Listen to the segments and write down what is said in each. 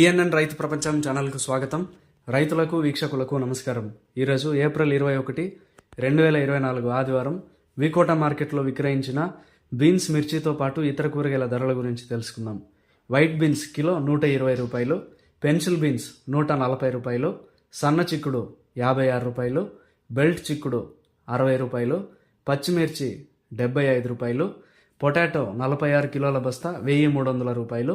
PNN రైతు ప్రపంచం ఛానల్కు స్వాగతం. రైతులకు వీక్షకులకు నమస్కారం. ఈరోజు ఏప్రిల్ ఇరవై ఒకటి రెండు వేల ఇరవై నాలుగు ఆదివారం వికోట మార్కెట్లో విక్రయించిన బీన్స్ మిర్చితో పాటు ఇతర కూరగాయల ధరల గురించి తెలుసుకుందాం. వైట్ బీన్స్ కిలో నూట ఇరవై రూపాయలు పెన్సిల్ బీన్స్ నూట నలభై రూపాయలు సన్న చిక్కుడు యాభై ఆరు రూపాయలు బెల్ట్ చిక్కుడు అరవై రూపాయలు పచ్చిమిర్చి డెబ్బై ఐదు రూపాయలు పొటాటో నలభై ఆరు కిలోల బస్తా వెయ్యి మూడు వందల రూపాయలు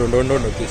no, no, no, no. Pues.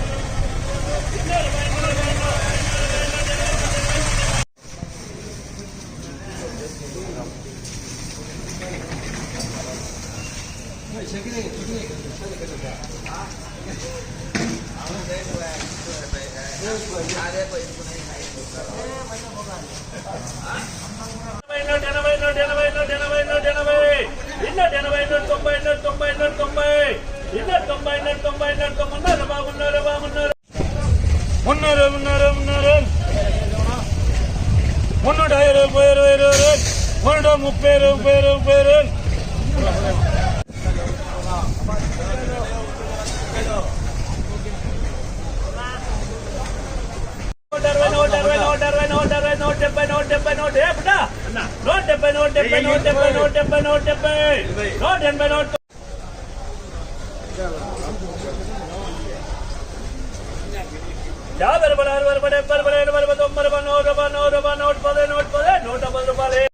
ఎనభై నూట ఎనభై నూట ఎనభై నూట ఎనభై ఇన్నూట ఎనభై నూట తొంభై నూట తొంభై నూట తొంభై ఇన్నూట తొంభై నూట తొంభై నూట తొమ్మిది బాగున్నారు బాగున్నారు మున్నూరు మున్నూరు మున్నూరు మున్నూట ఇరవై ముప్పై ఇరవై ఇరవై మున్నూట ముప్పై ముప్పై ముప్పై నూట అరవై నూట అరవై నూట అరవై నూట అరవై నూట డెబ్బై నూట డెబ్బై నూట డెబ్బై నూట డెబ్బై నూట డెబ్బై నూట డెబ్బై నూట డెబ్బై. నూట ఎనభై నూట యాభై రూపాయలు అరవై రూపాయలు డెబ్బై రూపాయలు ఎనభై రూపాయలు తొంభై రూపాయలు నూట రూపాయలు నూట రూపాయలు నూట నూట నూట పది రూపాయలు.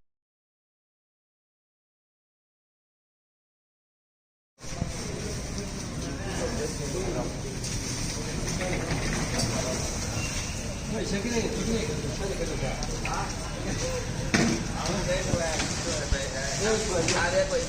कोई